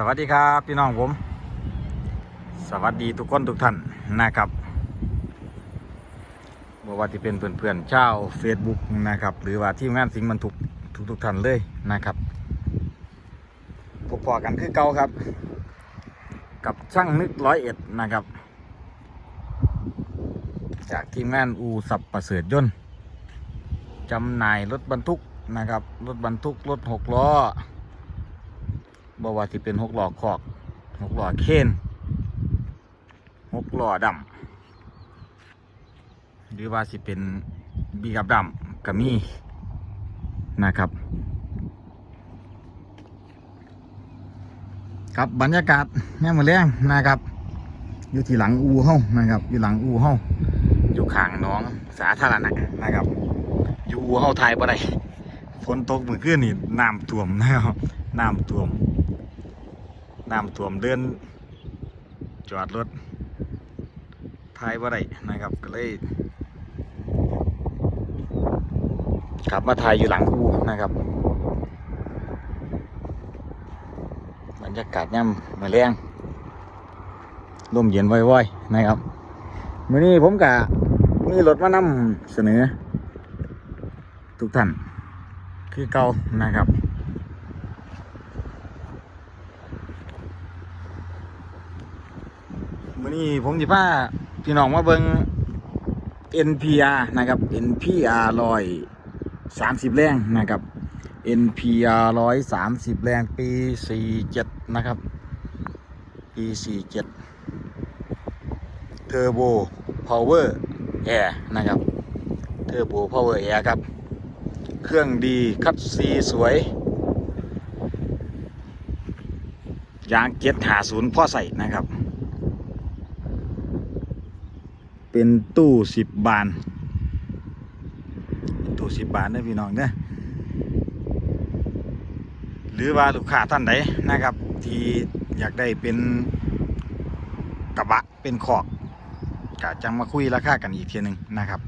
สวัสดีครับพี่น้องผม สวัสดีทุกคนทุกท่านนะครับบ่ว่าที่เป็นเพื่อนๆเจ้า Facebook นะครับ หรือว่าทีมงานสิงห์บรรทุกทุกทุกท่านเลยนะครับพบพอกันคือเก่าครับ กับช่างนึกร้อยเอ็ดนะครับ จากทีมงานอูสับประเสริฐยนต์จำหน่ายรถบรรทุกนะครับ รถบรรทุกรถหกล้อ บ่ว่าที่เป็นหกหล้อคอกหกหล้อเคนหกหล้อดำหรือว่าสิเป็นบีกับดำก็มีนะครับครับบรรยากาศแม่มือแรงนะครับ อยู่ที่หลังอูเฮ้านะครับ อยู่หลังอูเฮ้าอยู่ข้างน้องสาธารณะนะครับ อยู่อูเฮ้าไทยบ่ได้ฝนตกเมือขึ้นนี่น้ำท่วมนะครับน้ำท่วม น้ำท่วมเดิน จอดรถทายว่าไรนะครับก็เลยขับมาทายอยู่หลังอูนะครับ บรรยากาศย่ำมาแรงลมเย็นว่อยๆนะครับมื่อนี้ผมกะมีรถมานำเสนอ ทุกท่านคือเก่านะครับ มื่อ นี้ผมจะพาพี่น้องมาเบิง NPR นะครับ NPR ร้อยสามสิบแรงนะครับ NPR ร้อยสามสิบแรงปีสี่เจ็ดนะครับ ปีสี่เจ็ดเทอร์โบพาวเวอร์แอร์นะครับเทอร์โบพาวเวอร์แอร์ครับ เครื่องดีคัดซีสวยยางเจ็ดหาศูนย์พ่อใส่นะครับ เป็นตู้สิบบาน ตู้สิบบานนะพี่น้องนะหรือว่าลูกค้าท่านใดนะครับ ที่อยากได้เป็นกระบะเป็นขอกก็จังมาคุยราคากันอีกทีหนึ่งนะครับ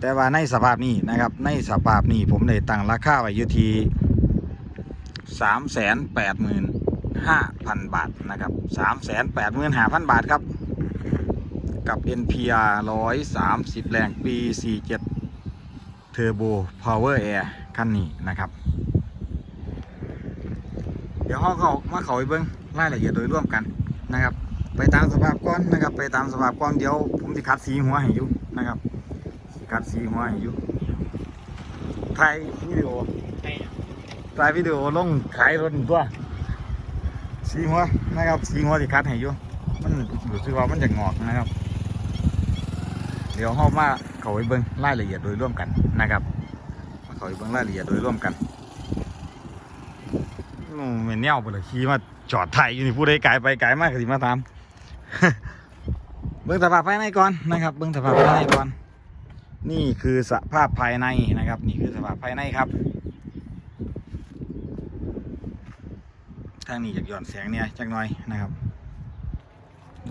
แต่ว่าในสภาพนี้นะครับ ในสภาพนี้ผมได้ตั้งราคาไว้อยู่ที่สามแสนแปดหมื่นห้าพันบาทนะครับสามแสนแปดหมื่นห้าพันบาทครับ กับ NPR 130 แรงปี 47 Turbo Power Air คันนี้นะครับ เดี๋ยวเขาเขามาเขาไปเบิ้งรายละเอียดโดยร่วมกันนะครับ ไปตามสภาพก้อนนะครับ ไปตามสภาพก้อนเดี๋ยวผมจะคัดสีหัวให้อยู่นะครับคัดสีหัวให้อยู่ถ่ายวิดีโอถ่ายวิดีโอลงขายรถตัวสีหัวนะครับสีหัวที่คัดให้อยู่มันรู้สึกว่ามันจะงอกนะครับ ดี๋ยวเข้ามาเขาไปเบิ้งรายละเอียดโดยร่วมกันนะครับมาเขาไปเบิ้งรายละเอียดโดยร่วมกันโอ้เมนเน่าไปเลยขี่มาจอดไทยอยู่นี่ผู้ใดไกลไปไกลมากก็สิมาตามเบิ้งสภาพภายในก่อนนะครับเบิ้งสภาพภายในก่อน นี่คือสภาพภายในนะครับ นี่คือสภาพภายในครับ ทางนี้อยากหย่อนแสงเนี่ยจักหน่อยนะครับ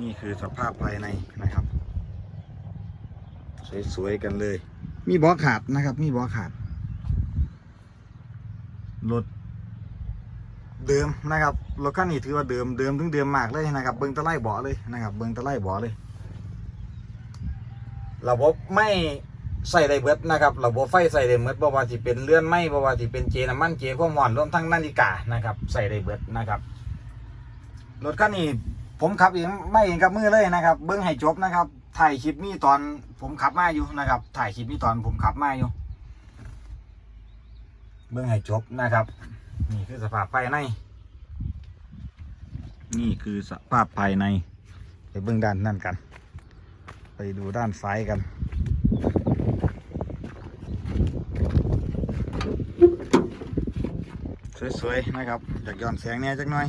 นี่คือสภาพภายในนะครับ สวยๆกันเลย มีเบาะขาดนะครับ มีเบาะขาดรถเดิมนะครับรถคันนี้ถือว่าเดิมเดิมถึงเดิมมากเลยนะครับ เบิ้งตะไลเบาะเลยนะครับ เบิ้งตะไลเบาะเลยระบบไม่ใส่ได้เบิดนะครับระบบไฟใส่ได้เบิดบ่ว่าที่เป็นเลื่อนไม้บ่ว่าที่เป็นเจน้ำมันเจความร้อนรวมทั้งนาฬิกานะครับ ใส่ได้เบิดนะครับรถคันนี้ผมขับเองไม่เองกับมือเลยนะครับ เบิ้งให้จบนะครับ ถ่ายคลิปนี้ตอนผมขับมาอยู่นะครับ ถ่ายคลิปนี้ตอนผมขับมาอยู่ เบิ้งให้จบนะครับ นี่คือสภาพภายใน นี่คือสภาพภายใน ไปเบิ้องด้านนั่นกัน ไปดูด้านซ้ายกันสวยๆนะครับอยากย้อนแสงเนี่ยจักหน่อย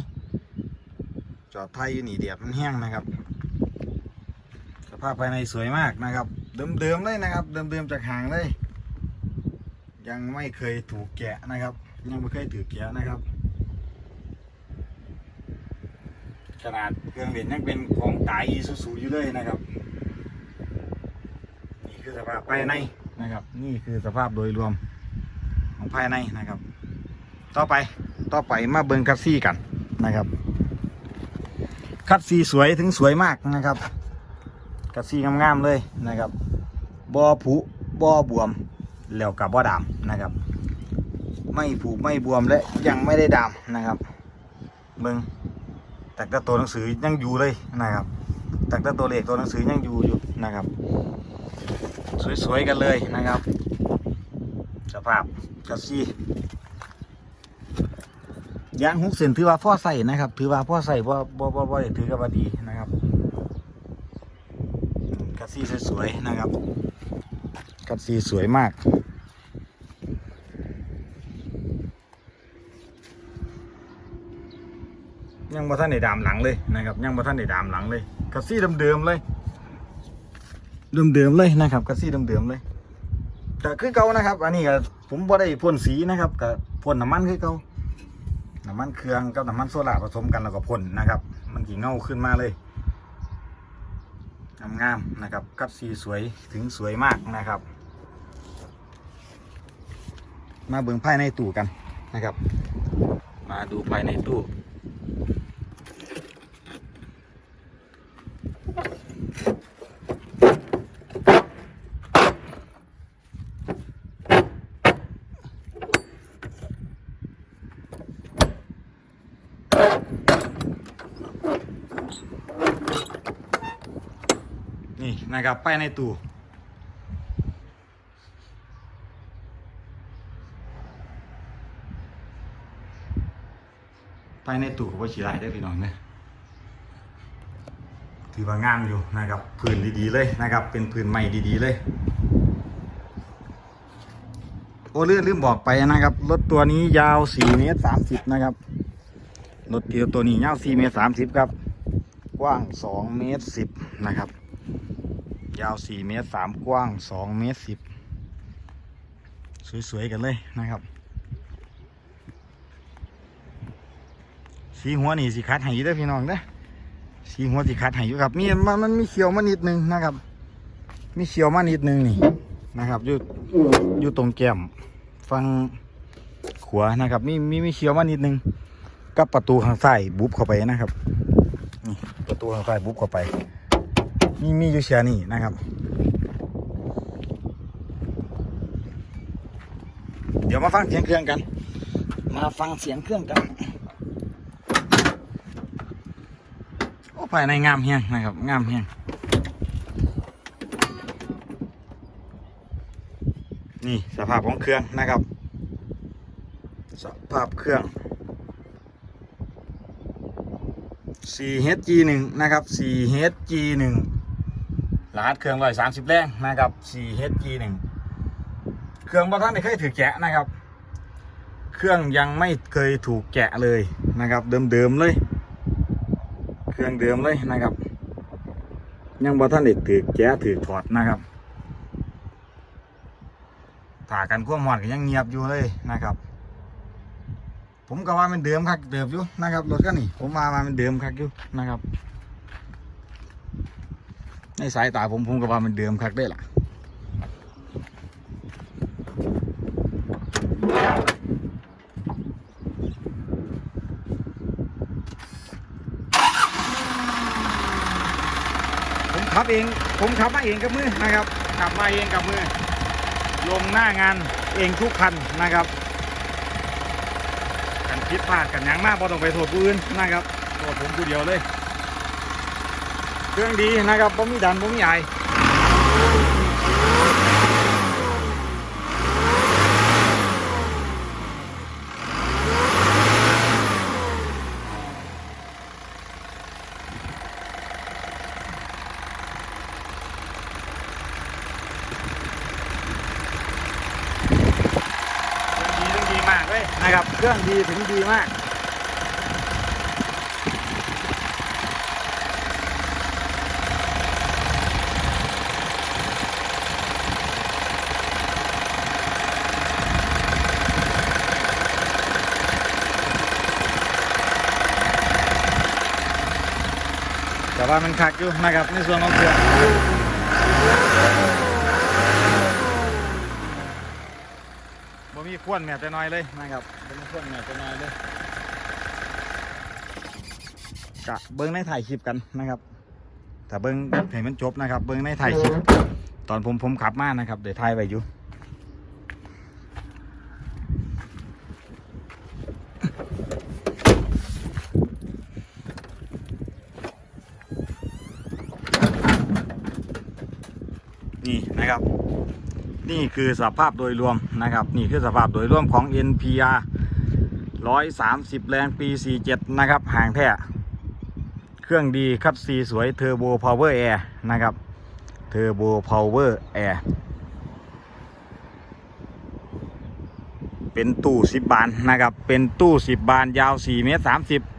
จอดไทยอยู่หนีเดียดมันแห้งนะครับ ภาพภายในสวยมากนะครับ เดิมๆเลยนะครับ เดิมๆจากหางเลย ยังไม่เคยถูกแกะนะครับ ยังไม่เคยถูกแกะนะครับ ขนาดเครื่องเล่นยังเป็นของตายอีซูซูอยู่เลยนะครับ นี่คือสภาพภายในนะครับ นี่คือสภาพโดยรวมของภายในนะครับ ต่อไปต่อไปมาเบิงคัสซี่กันนะครับคัดสีสวยถึงสวยมากนะครับ คัดสีงามๆเลยนะครับบอผุบอบวมแล้วกับบอดำนะครับ ไม่ผุไม่บวมและยังไม่ได้ดำนะครับเบิ่งแต่แต่ตัวหนังสือยังอยู่เลยนะครับแต่แต่ตัวเลขตัวหนังสือยังอยู่อยู่นะครับ สวยๆกันเลยนะครับ สภาพคัดซียางหุกเซนถือว่าพ่อใส่นะครับ ถือว่าพ่อใส่บ่อบ่บ่บ่ได้ถือกับว่าดีนะครับคัดซีสวยๆ นะครับคัดซีสวยมาก ยังบ่ท่านได้ดามหลังเลยนะครับ ยังบ่ท่านได้ดามหลังเลยคัดซีเดิมๆเลย เดิมๆเลยนะครับคัดซีเดิมๆเลยแต่คือเก่านะครับ อันนี้ก็ผมบ่ได้พ่นสีนะครับก็พ่นน้ำมันคือเก่าน้ำมันเครื่องกับน้ำมันโซล่าผสมกันแล้วก็พ่นนะครับ มันกี่เงาขึ้นมาเลย งามๆนะครับกับสีสวยถึงสวยมากนะครับ มาเบิ่งภายในตู้กันนะครับ มาดูภายในตู้ นะครับไปในตู้ไปในตู้ก็ว่าฉีไรได้พี่น้องนี่ยถือว่างามอยู่นะครับพื้นดีๆเลยนะครับ เป็นพื้นใหม่ดีๆเลย โอ้เลื่อนลืมบอกไปนะครับรถตัวนี้ยาว4เมตร30นะครับรถเดียวตัวนี้ยาว4เมตร30ครับกว้าง2เมตร10นะครับ ยาว4เมตร3กว้าง2เมตร10สวยๆกันเลยนะครับ สีหัวนี่สีคัดให้อยู่ด้พี่น้องเด้สีหัวสีคัดให้อยู่ครับมีมันมันมีเขียวมานิดนึงนะครับ มีเขียวมานิดนึงนี่นะครับอยู่อยู่ตรงแก้มฟังขวานะครับ มีมีมีเขียวมานิดนึงกับประตูข้างซ้ายบุบเข้าไปนะครับประตูข้างซ้ายบุบเข้าไป มีมีอยู่เชียนี่นะครับเดี๋ยวมาฟังเสียงเครื่องกัน มาฟังเสียงเครื่องกัน โอ้ภายในงามเฮียงนะครับ งามเฮียงนี่สภาพของเครื่องนะครับ สภาพเครื่อง 4HG1 นะครับ 4HG1 รหัสเครื่องร้อยสามสิบแรงนะครับ 4HG1 เครื่องบอท่านได้เคยถือแกะนะครับ เครื่องยังไม่เคยถูกแกะเลยนะครับ เดิมๆเลย เครื่องเดิมเลยนะครับ ยังบอท่านได้ถือแกะถือถอดนะครับถากันควบหมอนก็ยังเงียบอยู่เลยนะครับ ผมก็ว่ามันเดิมคักเดิมอยู่นะครับรถก็นี่ผมมามามันเดิมคักอยู่นะครับ ในสายตาผมผมก็ว่ามันเดิมคักได้ล่ะผมขับเอง ผมขับมาเองกับมือนะครับ ขับมาเองกับมือ ลงหน้างานเองทุกคันนะครับกันคิดพลาดกันหยังมากพอต้องไปโทษผู้อื่นนะครับโทษผมผู้เดียวเลย เครื่องดีนะครับผมมีดันผมมีใหญ่เครื่องดีดีมากเลยนะครับเครื่องดีถึงดีมาก ว่ามันคักอยู่นะครับในส่วนของเครื่องบ่มีควนแม้แต่น้อยเลยนะครับบ่มีควนแม้แต่น้อยเลยกะเบิ้งในถ่ายคลิปกันนะครับถ้าเบิ้งให้มันจบนะครับ เบิ้งในถ่ายคลิป ตอนผมผมขับมานะครับเดี๋ยวถ่ายไว้อยู่ นี่นะครับ นี่คือสภาพโดยรวมนะครับ นี่คือสภาพโดยรวมของ NPR 130 แรงปี 47 นะครับ ห่างแท้เครื่องดีคัดซีสวยเทอร์โบพาวเวอร์แอร์นะครับเทอร์โบพาวเวอร์แอร์เป็นตู้ 10 บานนะครับ เป็นตู้ 10 บาน ยาว 4 เมตร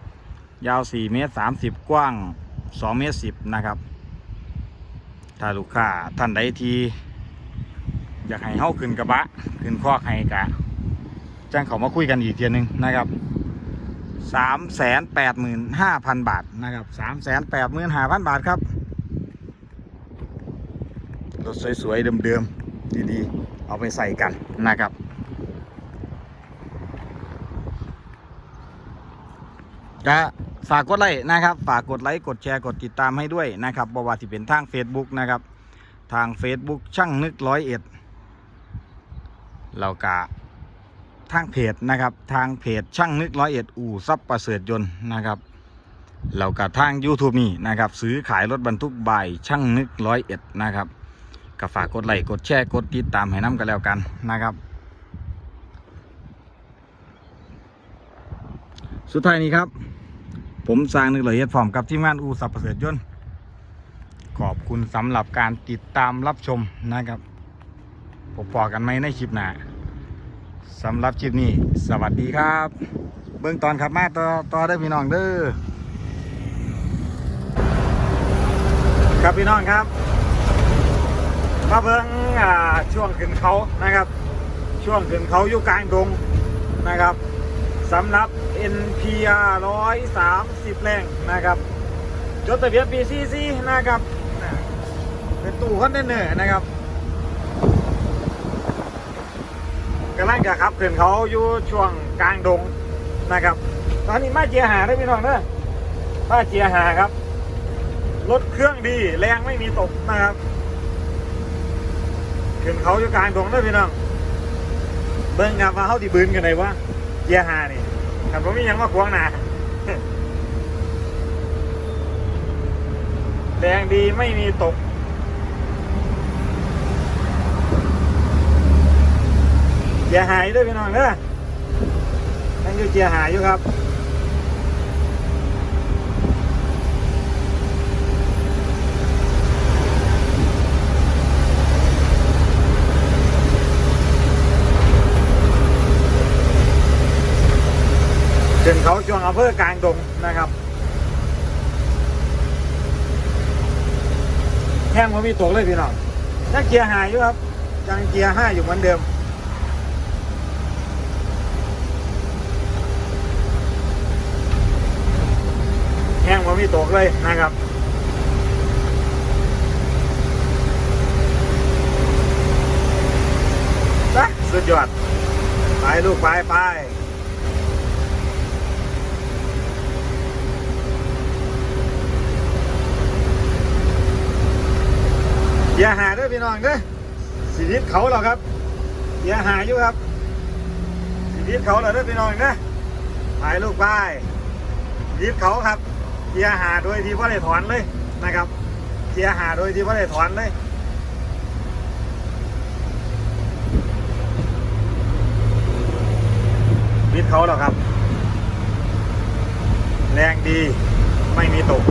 30 ยาว 4 เมตร 30 กว้าง 2 เมตร 10 นะครับ ถ้าลูกค้าท่านใดที่อยากให้เฮาขึ้นกระบะขึ้นคอกให้กะจ้งเขามาคุยกันอีกเทียนึงนะครับสามแสนแปดหมื่นห้าพันบาทนะครับสามแสนแปดหมื่นห้าพันบาทครับ รถสวยๆเดิมๆดีๆ เอาไปใส่กันนะครับ ก็ ฝากกดไลค์นะครับ ฝากกดไลค์กดแชร์กดติดตามให้ด้วยนะครับบว่าที่เป็นทาง Facebook นะครับ ทาง Facebook ช่างนึกร้อยเอ็ดเรากะทางเพจนะครับ ทางเพจช่างนึกร้อยเอ็ดอู่ซับประเสริฐยนต์นะครับเรากะทาง YouTube นี่นะครับ ซื้อขายรถบรรทุกใบช่างนึกร้อยเอ็ดนะครับก็ฝากกดไลค์กดแชร์กดติดตามให้น้ำกันแล้วกันนะครับสุดท้ายนี้ครับ ผมสร้างนึกร้อยเอ็ดพร้อมกับทีมงานอู่ซับประเสริฐยนต์ขอบคุณสำหรับการติดตามรับชมนะครับพบปอกันไหมในคลิปหน้าสำหรับคลิปนี้ สวัสดีครับ เบื้องตอนขับมาต่อต่อได้พี่น้องเด้อครับพี่น้องครับมาเบิ้งอ่าช่วงขึ้นเขานะครับ ช่วงขึ้นเขาอยู่กลางดงนะครับ สำหรับ NPR 130 แรงนะครับ จดทะเบียนปีซีซีนะครับ เป็นตู้คอนเทนเนอร์นะครับกำลังจะขับขึ้นเขาอยู่ช่วงกลางดงนะครับ ตอนนี้มาเจียหาได้อพี่น้องเด้อมาเจียหาครับ รถเครื่องดีแรงไม่มีตกนะครับขึ้นเขาอยู่กลางดงเด้พี่น้องเบิ้งครับว่าเขาที่บืนกันไหนวะ เจียหานี่แต่ผมมียังมาขวางหนาแรงดีไม่มีตกเจียหายด้วยพี่น้องเด้อนั่นคือเจียหายอยู่ครับ เขาช่วงอำเภอกลางดงนะครับ แห้งมันมีตกเลยพี่น้องยังเกียร์หายอยู่ครับยังเกียร์ห้าอยู่เหมือนเดิม แห้งมันมีตกเลยนะครับนะสุดยอด ไปลูกไปไป อย่าหาด้วยพี่น้องเด้อสีวิตเขาเหรอครับอย่าหาอยู่ครับสีวิตเขาเหรอเด้อพี่น้องเด้อถ่ายลูกป้ายสีวิตเขาครับอย่าหาโดยที่ว่าได้ถอนเลยนะครับอย่าหาโดยที่ว่าได้ถอนเลยวิตเขาหรอครับ แรงดีไม่มีตก